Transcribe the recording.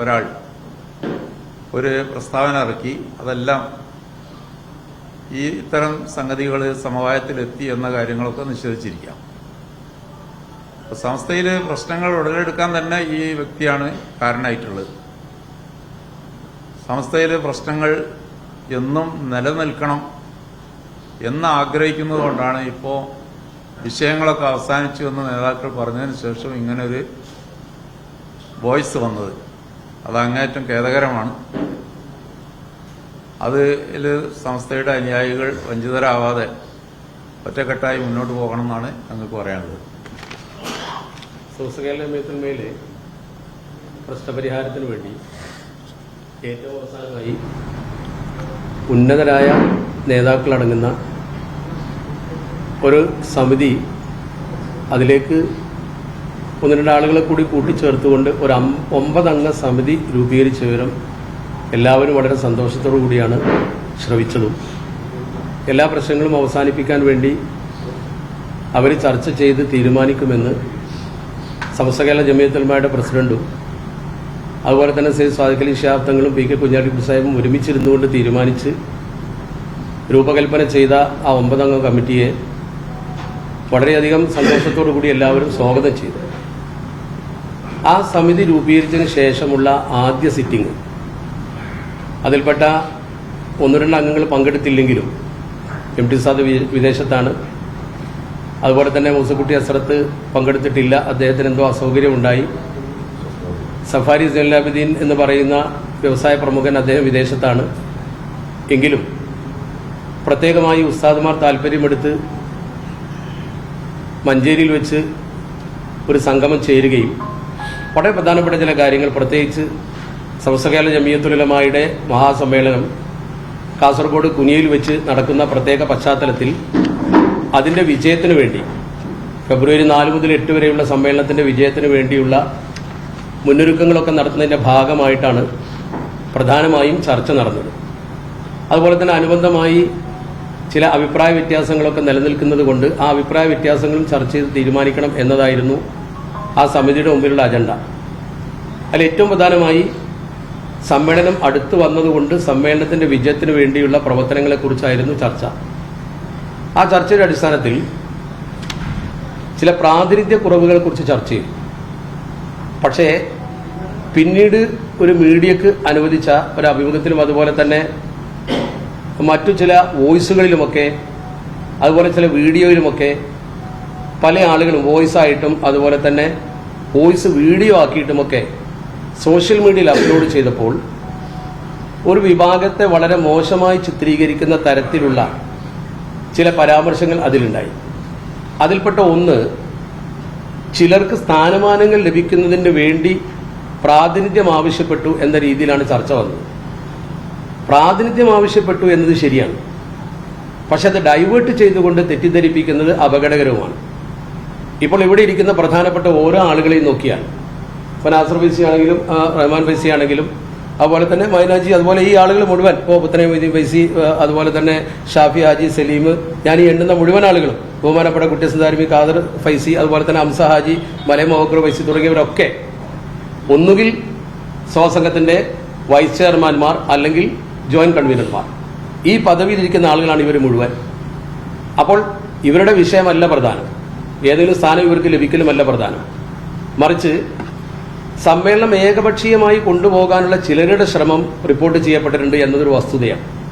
ഒരാൾ ഒരു പ്രസ്താവന ഇറക്കി അതെല്ലാം ഈ ഇത്തരം സംഗതികൾ സമവായത്തിലെത്തി എന്ന കാര്യങ്ങളൊക്കെ നിഷേധിച്ചിരിക്കാം. സംസ്ഥയിൽ പ്രശ്നങ്ങൾ ഉടലെടുക്കാൻ തന്നെ ഈ വ്യക്തിയാണ് കാരണമായിട്ടുള്ളത്. സംസ്ഥയിൽ പ്രശ്നങ്ങൾ എന്നും നിലനിൽക്കണം എന്ന് ആഗ്രഹിക്കുന്നത് കൊണ്ടാണ് ഇപ്പോൾ വിഷയങ്ങളൊക്കെ അവസാനിച്ചു എന്ന് നേതാക്കൾ പറഞ്ഞതിന് ശേഷം ഇങ്ങനൊരു വോയിസ് വന്നത്. അത് അങ്ങേറ്റം ഖേദകരമാണ്. അതിൽ സംസ്ഥയുടെ അനുയായികൾ വഞ്ചിതരാവാതെ ഒറ്റക്കെട്ടായി മുന്നോട്ട് പോകണം എന്നാണ് ഞങ്ങൾക്ക് പറയാനുള്ളത്. മേത്തുമേലെ പ്രശ്നപരിഹാരത്തിന് വേണ്ടി ഏറ്റവും അവസാനമായി ഉന്നതരായ നേതാക്കളടങ്ങുന്ന ഒരു സമിതി അതിലേക്ക് ഒന്ന് രണ്ട് ആളുകളെ കൂടി കൂട്ടിച്ചേർത്തുകൊണ്ട് ഒരു ഒമ്പതംഗ സമിതി രൂപീകരിച്ച വിവരം എല്ലാവരും വളരെ സന്തോഷത്തോടു കൂടിയാണ് ശ്രവിച്ചതും. എല്ലാ പ്രശ്നങ്ങളും അവസാനിപ്പിക്കാൻ വേണ്ടി അവർ ചർച്ച ചെയ്ത് തീരുമാനിക്കുമെന്ന് സമസ്തകേരള ജമിയത്തുൽമയുടെ പ്രസിഡന്റും അതുപോലെ തന്നെ സെയ്ദ് സ്വാദിഖലി ശാബ്ദങ്ങളും തങ്ങളും പി കെ കുഞ്ഞാലിക്കുട്ടി സാഹിബും ഒരുമിച്ചിരുന്നുകൊണ്ട് തീരുമാനിച്ച് രൂപകൽപ്പന ചെയ്ത ആ ഒമ്പതംഗ കമ്മിറ്റിയെ വളരെയധികം സന്തോഷത്തോടു കൂടി എല്ലാവരും സ്വാഗതം ചെയ്തു. ആ സമിതി രൂപീകരിച്ചതിന് ശേഷമുള്ള ആദ്യ സിറ്റിംഗ്. അതിൽപ്പെട്ട ഒന്ന് രണ്ട് അംഗങ്ങൾ പങ്കെടുത്തില്ലെങ്കിലും എം ടി സാദ് വിദേശത്താണ്. അതുപോലെ തന്നെ മൂസക്കുട്ടി അസറത്ത് പങ്കെടുത്തിട്ടില്ല. അദ്ദേഹത്തിന് എന്തോ അസൗകര്യമുണ്ടായി. സഫാരി ജലാബുദ്ദീൻ എന്ന് പറയുന്ന വ്യവസായ പ്രമുഖൻ അദ്ദേഹം വിദേശത്താണ്. എങ്കിലും പ്രത്യേകമായി ഉസ്താദുമാർ താല്പര്യമെടുത്ത് മഞ്ചേരിയിൽ വെച്ച് ഒരു സംഗമം ചേരുകയും വളരെ പ്രധാനപ്പെട്ട ചില കാര്യങ്ങൾ. പ്രത്യേകിച്ച് സമസ്തകാല ജമിയത്തുലമായുടെ മഹാസമ്മേളനം കാസർഗോഡ് കുനിയിൽ വെച്ച് നടക്കുന്ന പ്രത്യേക പശ്ചാത്തലത്തിൽ അതിന്റെ വിജയത്തിന് വേണ്ടി ഫെബ്രുവരി നാല് മുതൽ എട്ട് വരെയുള്ള സമ്മേളനത്തിന്റെ വിജയത്തിന് വേണ്ടിയുള്ള മുന്നൊരുക്കങ്ങളൊക്കെ നടത്തുന്നതിന്റെ ഭാഗമായിട്ടാണ് പ്രധാനമായും ചർച്ച നടന്നത്. അതുപോലെ തന്നെ അനുബന്ധമായി ചില അഭിപ്രായ വ്യത്യാസങ്ങളൊക്കെ നിലനിൽക്കുന്നത് കൊണ്ട് ആ അഭിപ്രായ വ്യത്യാസങ്ങളും ചർച്ച ചെയ്ത് തീരുമാനിക്കണം എന്നതായിരുന്നു ആ സമിതിയുടെ മുമ്പിലുള്ള അജണ്ട. അതിൽ ഏറ്റവും പ്രധാനമായി സമ്മേളനം അടുത്തു വന്നതുകൊണ്ട് സമ്മേളനത്തിന്റെ വിജയത്തിന് വേണ്ടിയുള്ള പ്രവർത്തനങ്ങളെക്കുറിച്ചായിരുന്നു ചർച്ച. ആ ചർച്ചയുടെ അടിസ്ഥാനത്തിൽ ചില പ്രാതിനിധ്യ കുറവുകളെ കുറിച്ച് ചർച്ച ചെയ്തു. പക്ഷേ പിന്നീട് ഒരു മീഡിയക്ക് അനുവദിച്ച ഒരു അഭിമുഖത്തിലും അതുപോലെ തന്നെ മറ്റു ചില വോയിസുകളിലുമൊക്കെ അതുപോലെ ചില വീഡിയോയിലുമൊക്കെ പല ആളുകളും വോയിസ് ആയിട്ടും അതുപോലെ തന്നെ വോയിസ് വീഡിയോ ആക്കിയിട്ടുമൊക്കെ സോഷ്യൽ മീഡിയയിൽ അപ്ലോഡ് ചെയ്തപ്പോൾ ഒരു വിഭാഗത്തെ വളരെ മോശമായി ചിത്രീകരിക്കുന്ന തരത്തിലുള്ള ചില പരാമർശങ്ങൾ അതിലുണ്ടായി. അതിൽപ്പെട്ട ഒന്ന് ചിലർക്ക് സ്ഥാനമാനങ്ങൾ ലഭിക്കുന്നതിന് വേണ്ടി പ്രാതിനിധ്യം ആവശ്യപ്പെട്ടു എന്ന രീതിയിലാണ് ചർച്ച വന്നത്. പ്രാതിനിധ്യം ആവശ്യപ്പെട്ടു എന്നത് ശരിയാണ്. പക്ഷെ അത് ഡൈവേർട്ട് ചെയ്തുകൊണ്ട് തെറ്റിദ്ധരിപ്പിക്കുന്നത് അപകടകരവുമാണ്. ഇപ്പോൾ ഇവിടെ ഇരിക്കുന്ന പ്രധാനപ്പെട്ട ഓരോ ആളുകളെയും നോക്കിയാൽ ഇപ്പോൾ നാസർ ഫൈസി ആണെങ്കിലും റഹ്മാൻ ഫൈസി ആണെങ്കിലും അതുപോലെ തന്നെ മൈനാജി അതുപോലെ ഈ ആളുകൾ മുഴുവൻ ഇപ്പോൾ പുത്തനെ മൊയ്തീൻ ഫൈസി അതുപോലെ തന്നെ ഷാഫി ഹാജി സലീം ഞാൻ ഈ എണ്ണുന്ന മുഴുവൻ ആളുകളും ബഹുമാനപ്പെട്ട കുട്ടിയസുധാരിമി ഖാദർ ഫൈസി അതുപോലെ തന്നെ അംസ ഹാജി മലയ മോഹക്കർ ഫൈസി തുടങ്ങിയവരൊക്കെ ഒന്നുകിൽ സ്വസംഘത്തിന്റെ വൈസ് ചെയർമാൻമാർ അല്ലെങ്കിൽ ജോയിന്റ് കൺവീനർമാർ. ഈ പദവിയിലിരിക്കുന്ന ആളുകളാണ് ഇവർ മുഴുവൻ. അപ്പോൾ ഇവരുടെ വിഷയമല്ല പ്രധാനം. ഏതെങ്കിലും സ്ഥാനം ഇവർക്ക് ലഭിക്കലുമല്ല പ്രധാനം. മറിച്ച് സമ്മേളനം ഏകപക്ഷീയമായി കൊണ്ടുപോകാനുള്ള ചിലരുടെ ശ്രമം റിപ്പോർട്ട് ചെയ്യപ്പെട്ടിട്ടുണ്ട് എന്നതൊരു വസ്തുതയാണ്.